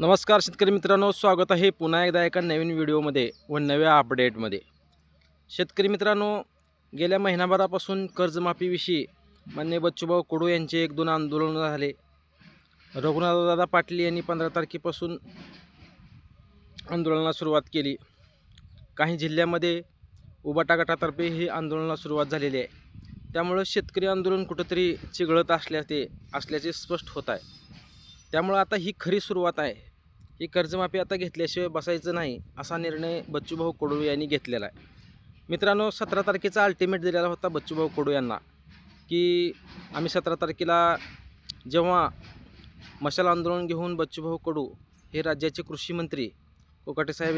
नमस्कार शेतकरी मित्रांनो स्वागत आहे पुन्हा एकदा एका नवीन व्हिडिओमध्ये व नव्या अपडेटमध्ये शेतकरी मित्रांनो गेल्या महिनाभरापासून कर्जमाफीविषयी मान्य बच्चूभाऊ कडू यांचे एक दोन आंदोलनं झाले. रघुनाथदादा पाटील यांनी पंधरा तारखेपासून आंदोलनाला सुरुवात केली. काही जिल्ह्यामध्ये उबाटा गटातर्फे ही आंदोलनाला सुरुवात झालेली आहे. त्यामुळं शेतकरी आंदोलन कुठंतरी चिघळत असल्याचे असल्याचे स्पष्ट होत आहे. त्यामुळं आता ही खरी सुरुवात आहे. ही कर्जमाफी आता घेतल्याशिवाय बसायचं नाही असा निर्णय बच्चूभाऊ कडू यांनी घेतलेला आहे. मित्रांनो सतरा तारखेचा अल्टिमेट दिलेला होता बच्चूभाऊ कडू यांना की आम्ही सतरा तारखेला जेव्हा मशाल आंदोलन घेऊन बच्चूभाऊ कडू हे राज्याचे कृषी मंत्री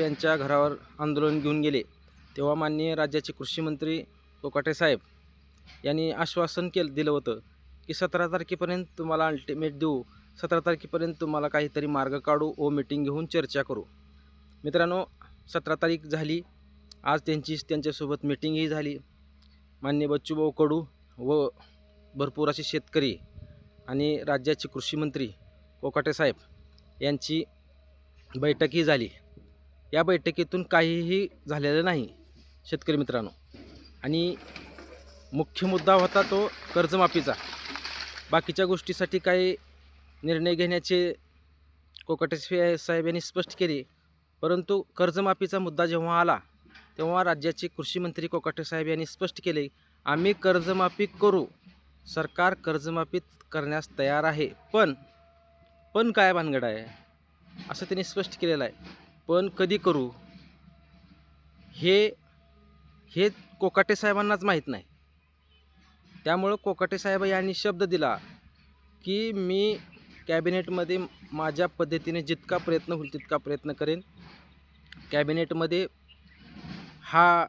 यांच्या घरावर आंदोलन घेऊन गेले तेव्हा माननीय राज्याचे कृषी मंत्री यांनी आश्वासन केलं दिलं होतं की सतरा तारखेपर्यंत तुम्हाला अल्टिमेट देऊ सतरा तारखेपर्यंत तुम्हाला काहीतरी मार्ग काढू व मीटिंग घेऊन चर्चा करू. मित्रांनो सतरा तारीख झाली. आज त्यांची त्यांच्यासोबत मीटिंगही झाली. मान्य बच्चूभाऊ कडू व भरपूर असे शेतकरी आणि राज्याचे कृषीमंत्री कोकाटे साहेब यांची बैठकही झाली. या बैठकीतून काहीही झालेलं नाही शेतकरी मित्रांनो. आणि मुख्य मुद्दा होता तो कर्जमाफीचा. बाकीच्या गोष्टीसाठी काही निर्णय घेण्याचे कोकाटे साहेब यांनी स्पष्ट केले. परंतु कर्जमाफीचा मुद्दा जेव्हा आला तेव्हा राज्याचे कृषी मंत्री कोकाटे साहेब यांनी स्पष्ट केले आम्ही कर्जमाफी करू. सरकार कर्जमाफी करण्यास तयार आहे. पण पण काय भानगड आहे? असं त्यांनी स्पष्ट केलेलं आहे. पण कधी करू? हे हे कोकाटे साहेबांनाच माहीत नाही. त्यामुळं कोकाटे साहेब यांनी शब्द दिला की मी कॅबिनेटमध्ये माझ्या पद्धतीने जितका प्रयत्न होईल तितका प्रयत्न करेन. कॅबिनेटमध्ये हा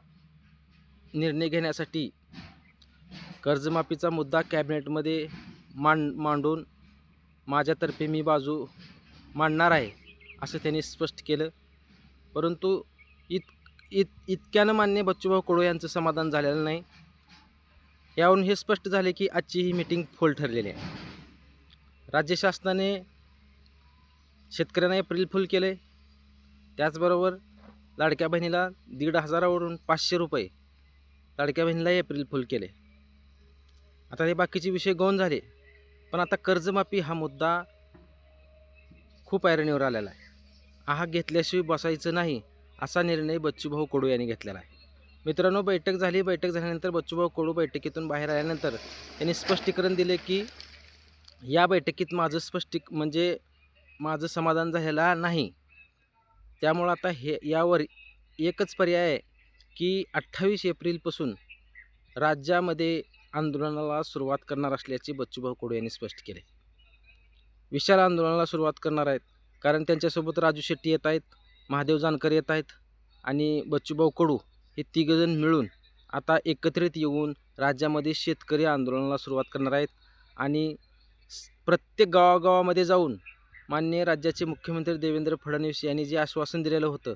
निर्णय घेण्यासाठी कर्जमाफीचा मुद्दा कॅबिनेटमध्ये मांड मांडून माझ्यातर्फे मी बाजू मांडणार आहे असं त्यांनी स्पष्ट केलं. परंतु इत इत इतक्यानं मान्य बच्चूभाऊ कडू यांचं समाधान झालेलं नाही. यावरून हे स्पष्ट झाले की आजची ही मीटिंग फोल ठरलेली आहे. राज्य शासनाने शेतकऱ्यांना एप्रिल फुल केले. त्याचबरोबर लाडक्या बहिणीला दीड हजारावरून पाचशे रुपये लाडक्या बहिणीला एप्रिल फुल केले. आता हे बाकीचे विषय गौण झाले पण आता कर्जमाफी हा मुद्दा खूप ऐरणीवर आलेला आहे. हा घेतल्याशिवाय बसायचं नाही असा निर्णय बच्चूभाऊ कडू यांनी घेतलेला आहे. मित्रांनो बैठक झाली. बैठक झाल्यानंतर बच्चूभाऊ कडू बैठकीतून बाहेर आल्यानंतर त्यांनी स्पष्टीकरण दिले की या बैठकीत माझं स्पष्टी म्हणजे माझं समाधान झालेलं नाही. त्यामुळं आता हे यावर एकच पर्याय आहे की अठ्ठावीस एप्रिलपासून राज्यामध्ये आंदोलनाला सुरुवात करणार असल्याचे बच्चूभाऊ कडू यांनी स्पष्ट केले. विशाल आंदोलनाला सुरुवात करणार आहेत कारण त्यांच्यासोबत राजू शेट्टी येत आहेत महादेव जानकर येत आहेत आणि बच्चूभाऊ कडू हे तिघजण मिळून आता एकत्रित येऊन राज्यामध्ये शेतकरी आंदोलनाला सुरुवात करणार आहेत आणि प्रत्येक गावागावामध्ये जाऊन माननीय राज्याचे मुख्यमंत्री देवेंद्र फडणवीस यांनी जे आश्वासन दिलेलं होतं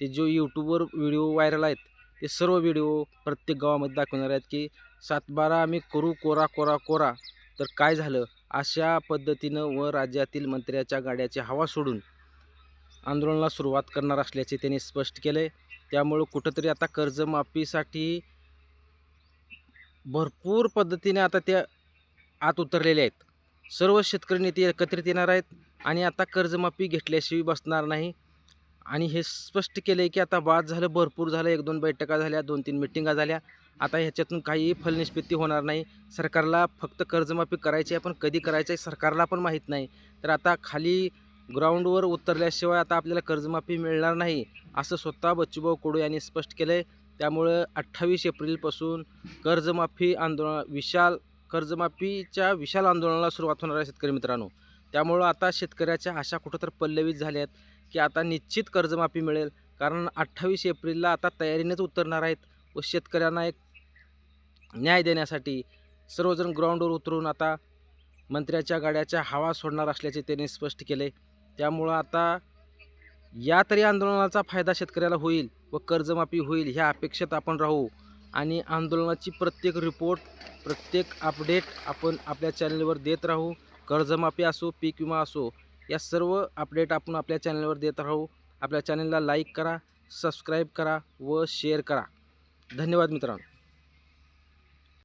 ते जो यूट्यूबवर व्हिडिओ व्हायरल आहेत ते सर्व व्हिडिओ प्रत्येक गावामध्ये दाखवणार आहेत की सातबारा आम्ही करू कोरा कोरा कोरा तर काय झालं? अशा पद्धतीनं व राज्यातील मंत्र्याच्या गाड्याची हवा सोडून आंदोलनाला सुरुवात करणार असल्याचे त्यांनी स्पष्ट केले त्यामुळं कुठंतरी आता कर्जमाफीसाठी भरपूर पद्धतीने आता त्या आत उतरलेले आहेत. सर्व शेतकरी नेते एकत्रित येणार आहेत आणि आता कर्जमाफी घेतल्याशिवाय बसणार नाही. आणि हे स्पष्ट केलं आहे की आता बाद झालं भरपूर झालं एक दोन बैठका झाल्या दोन तीन मिटिंगा झाल्या. आता ह्याच्यातून काही फलनिष्पत्ती होणार नाही. सरकारला फक्त कर्जमाफी करायची आहे पण कधी करायची आहे सरकारला पण माहीत नाही. तर आता खाली ग्राउंडवर उतरल्याशिवाय आता आपल्याला कर्जमाफी मिळणार नाही असं स्वतः बच्चूभाऊ कुडू यांनी स्पष्ट केलं आहे त्यामुळं अठ्ठावीस एप्रिलपासून कर्जमाफी आंदोलन विशाल कर्जमाफीच्या विशाल आंदोलनाला सुरुवात होणार आहे शेतकरी मित्रांनो. त्यामुळं आता शेतकऱ्याच्या आशा कुठं तर पल्लवीत झाल्या आहेत की आता निश्चित कर्जमाफी मिळेल. कारण अठ्ठावीस एप्रिलला आता तयारीनेच उतरणार आहेत व शेतकऱ्यांना एक न्याय देण्यासाठी सर्वजण ग्राउंडवर उतरून आता मंत्र्याच्या गाड्याच्या हवा सोडणार असल्याचे त्यांनी स्पष्ट केले. त्यामुळं आता या तरी आंदोलनाचा फायदा शेतकऱ्याला होईल व कर्जमाफी होईल ह्या अपेक्षेत आपण राहू. आणि आंदोलनाची प्रत्येक रिपोर्ट प्रत्येक अपडेट आपण आपल्या चॅनलवर देत राहू. कर्जमाफी असो पीक विमा असो या सर्व अपडेट आपण आपल्या चॅनलवर देत राहू. आपल्या चॅनलला लाईक करा सबस्क्राईब करा व शेअर करा. धन्यवाद मित्रांनो.